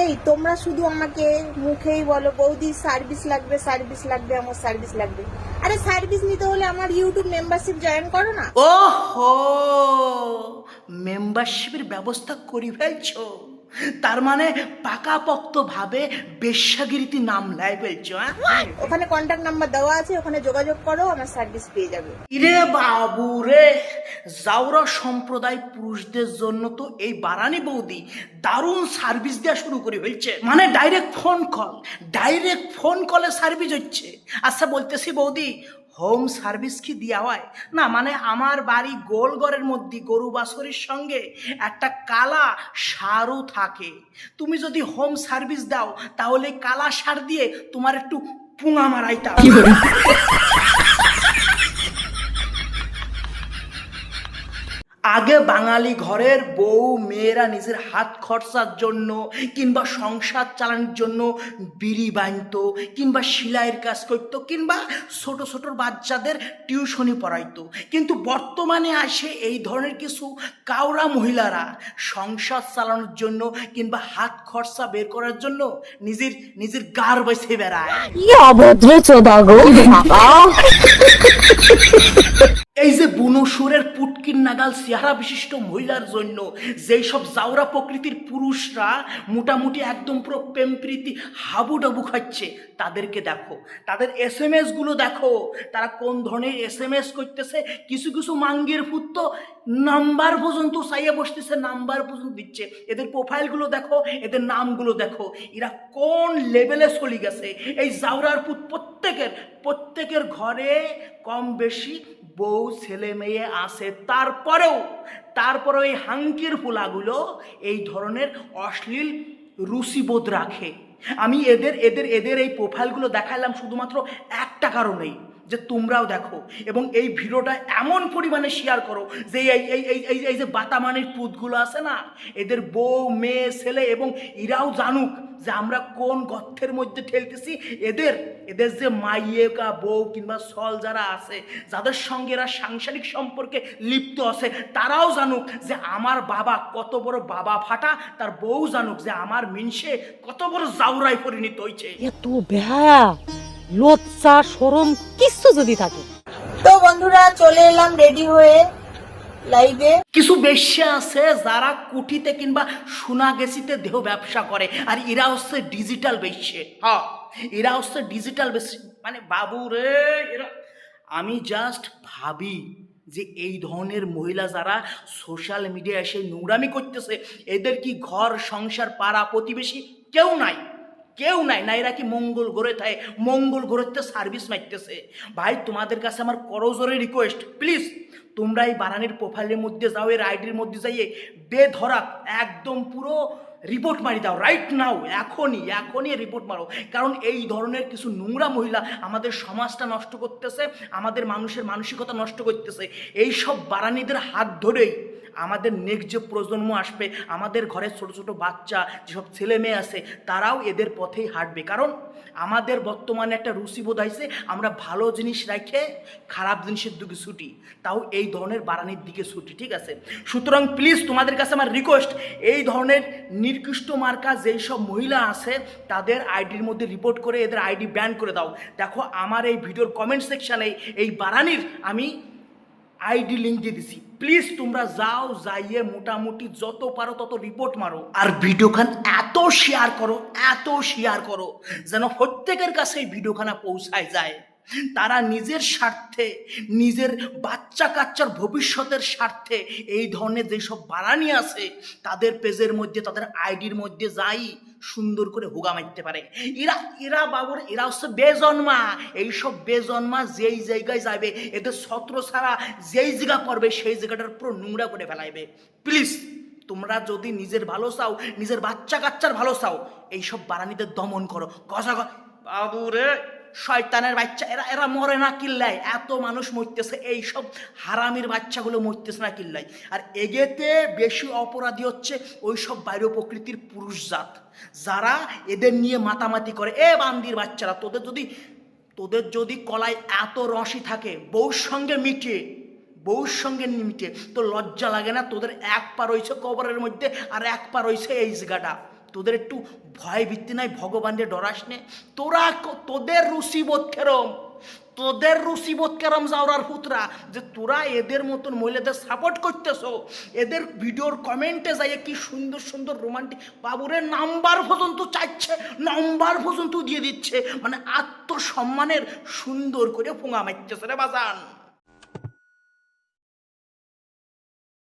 এই, তোমরা শুধু আমাকে মুখেই বলো, বৌদি সার্ভিস লাগবে সার্ভিস লাগবে, আমার সার্ভিস লাগবে। আরে সার্ভিস নিতে হলে আমার ইউটিউব মেম্বারশিপ জয়েন করো না। ওহো মেম্বারশিপের ব্যবস্থা করি ফেলছো। তার মানে পাকাপোক্ত ভাবে বেশ্যাগিরিতে নাম লাই ফেলছো হ্যাঁ? ওখানে কন্ট্যাক্ট নাম্বার দেওয়া আছে ওখানে যোগাযোগ করো আমার সার্ভিস পেয়ে যাবে। ইরে বাবু রে জাউরা সম্প্রদায় পুরুষদের জন্য তো এই বারানি বৌদি দারুণ সার্ভিস দেওয়া শুরু করে ফেলছে। মানে direct phone call direct phone কলে সার্ভিস হচ্ছে। আচ্ছা বলতেছি বৌদি হোম সার্ভিস কি দেওয়া হয়? না মানে আমার বাড়ি গোলগড়ের মধ্যে গরু বাছরির সঙ্গে একটা কালা সারও থাকে। তুমি যদি হোম সার্ভিস দাও, তাহলে কালা সার দিয়ে তোমার একটু পুঙা মারাইতাম। আগে বাঙালি ঘরের বউ মেয়েরা নিজের হাত খরচার জন্য কিংবা সংসার চালানোর জন্য বিড়ি বাঁধতো কিংবা সেলাইয়ের কাজ করতো কিংবা ছোট ছোট বাচ্চাদের টিউশনি পড়াইতো। কিন্তু বর্তমানে আসে এই ধরনের কিছু কাউরা মহিলারা সংসার চালানোর জন্য কিংবা হাত খরচা বের করার জন্য নিজের নিজের গার বেছে বেড়ায়। 이어 পুটকির নাগাল চেহারা বিশিষ্ট মহিলার জন্য যেই সব জাউরা প্রকৃতির পুরুষরা মোটামুটি একদম পুরো প্রেম প্রীতি হাবুডাবু খাচ্ছে, তাদেরকে দেখো। তাদের এস এম এসগুলো দেখো, তারা কোন ধরনের এস এম এস করতেছে, কিছু কিছু মাঙ্গের ফুত তো নাম্বার পর্যন্ত চাইয়ে বসতেছে, নাম্বার পর্যন্ত দিচ্ছে। এদের প্রোফাইলগুলো দেখো, এদের নামগুলো দেখো। এরা কোন লেভেলে চলে গেছে? এই জাউরার পুত প্রত্যেকের প্রত্যেকের ঘরে কম বেশি বউ, ছেলে, মেয়ে আসে তারপরেও তারপরেও এই হাঙ্কির ফুলাগুলো এই ধরনের অশ্লীল রুচিবোধ রাখে। আমি এদের এদের এদের এই প্রোফাইলগুলো দেখালাম শুধুমাত্র একটা কারণেই। যে তোমরাও দেখো এবং এই ভিডিওটা এমন পরিমাণে শেয়ার করো যে এই এই এই এই যে বাতামানের পুতগুলো আছে না, এদের বউ, মেয়ে, ছেলে এবং এরাও জানুক যে আমরা কোন গর্তের মধ্যে ঠেলতেছি। এদের এদের যে মাইয়েকা বউ কিংবা সল যারা আছে, যাদের সঙ্গে এরা সাংসারিক সম্পর্কে লিপ্ত আছে, তারাও জানুক যে আমার বাবা কত বড় বাবা ফাটা, তার বউ জানুক যে আমার মিনসে কত বড় জাউরাই পরিণত হয়েছে এত বেহায়া। লজ্জা সরম কিচ্ছু যদি থাকে। তো বন্ধুরা চলে এলাম রেডি হয়ে লাইভে। কিছু বেশ্যা আছে যারা কুটিতে কিংবা সোনা গেছিতে দেহ ব্যবসা করে আর এরা হচ্ছে ডিজিটাল বেশ্যে। হ্যাঁ এরা হচ্ছে ডিজিটাল বেশ্যে। মানে বাবু রে এরা আমি জাস্ট ভাবি যে এই ধরনের মহিলা যারা সোশ্যাল মিডিয়ায় এসে নোংরামি করতেছে এদের কি ঘর সংসার পাড়া প্রতিবেশী কেউ নাই? কেউ নাই না এরা কি মঙ্গল গড়ে থাকে? মঙ্গল গড়েতে সার্ভিস মারতেছে ভাই, তোমাদের কাছে আমার করজোরে রিকোয়েস্ট প্লিজ তোমরা এই বানানির প্রোফাইলের মধ্যে যাও, এর আইডির মধ্যে যাইয়ে বেধরা একদম পুরো রিপোর্ট মারি দাও রাইট নাও এখনই এখনই রিপোর্ট মারো। কারণ এই ধরনের কিছু নোংরা মহিলা আমাদের সমাজটা নষ্ট করতেছে, আমাদের মানুষের মানসিকতা নষ্ট করতেছে। এই সব বারানিদের হাত ধরেই আমাদের নেক্সট যে প্রজন্ম আসবে, আমাদের ঘরের ছোট ছোট বাচ্চা, যেসব ছেলে মেয়ে আছে, তারাও এদের পথেই হাঁটবে। কারণ আমাদের বর্তমানে একটা রুচিবোধ হয়েছে, আমরা ভালো জিনিস রেখে খারাপ জিনিসের দিকে ছুটি, তাও এই ধরনের বাড়ানির দিকে ছুটি, ঠিক আছে? সুতরাং প্লিজ তোমাদের কাছে আমার রিকোয়েস্ট এই ধরনের নির্দিষ্ট মার্কা যেই সব মহিলা আছে, তাদের আইডির মধ্যে রিপোর্ট করে এদের আইডি ব্যান করে দাও। দেখো, আমার এই ভিডিওর কমেন্ট সেকশানে এই বারানির আমি আইডি লিঙ্ক দিয়ে দিছি। প্লিজ তোমরা যাও, যাইয়ে মোটামুটি যত পারো তত রিপোর্ট মারো। আর ভিডিওখান এত শেয়ার করো, এত শেয়ার করো, যেন প্রত্যেকের কাছে এই ভিডিওখানা পৌঁছায় যায়। তারা নিজের স্বার্থে, নিজের বাচ্চা কাচ্চার ভবিষ্যতের স্বার্থে এই ধরনের যেসব বাড়ানি আছে, তাদের পেজের মধ্যে, তাদের আইডির মধ্যে যাই সুন্দর করে হুগা মারতে পারে। এরা এরা বাবুর, এরা হচ্ছে বেজন্মা। এইসব বেজন্মা যেই জায়গায় যাবে, এদের ছত্র ছাড়া যেই জায়গা করবে সেই জায়গাটার পুরো নোংরা করে ফেলাইবে। প্লিজ, তোমরা যদি নিজের ভালো চাও, নিজের বাচ্চা কাচ্চার ভালো চাও, এইসব বারানিদের দমন করো। কষা বাবু রে শয়তানের বাচ্চা, এরা এরা মরে না কিল্লাই এত মানুষ মরতেছে, এইসব হারামির বাচ্চাগুলো মরতেছে না কিল্লাই আর এগেতে বেশি অপরাধী হচ্ছে ওই সব বাইরে প্রকৃতির পুরুষ জাত। যারা এদের নিয়ে মাতামাতি করে, এ বান্দির বাচ্চারা, তোদের যদি তোদের যদি কলায় এত রসই থাকে, বউর সঙ্গে মিটে, বউর সঙ্গে মিটে তো লজ্জা লাগে না? তোদের এক পা রয়েছে কবরের মধ্যে আর এক পা রয়েছে এই জায়গাটা। তোদের একটু ভয় ভিত্তি নাই ভগবানের ডরাস নে। তোরা তোদের রুচিবোধ কেরম, তোদের রুচিবোধ কেরম যাওয়ার পুতরা, যে তোরা এদের মতন মহিলাদের সাপোর্ট করতেছো। এদের ভিডিওর কমেন্টে যাইয়ে কি সুন্দর সুন্দর রোমান্টিক বাবুরে নাম্বার পর্যন্ত চাইছে নাম্বার পর্যন্ত দিয়ে দিচ্ছে। মানে আত্মসম্মানের সুন্দর করে ফোঙা মারতেছে রে বাজান।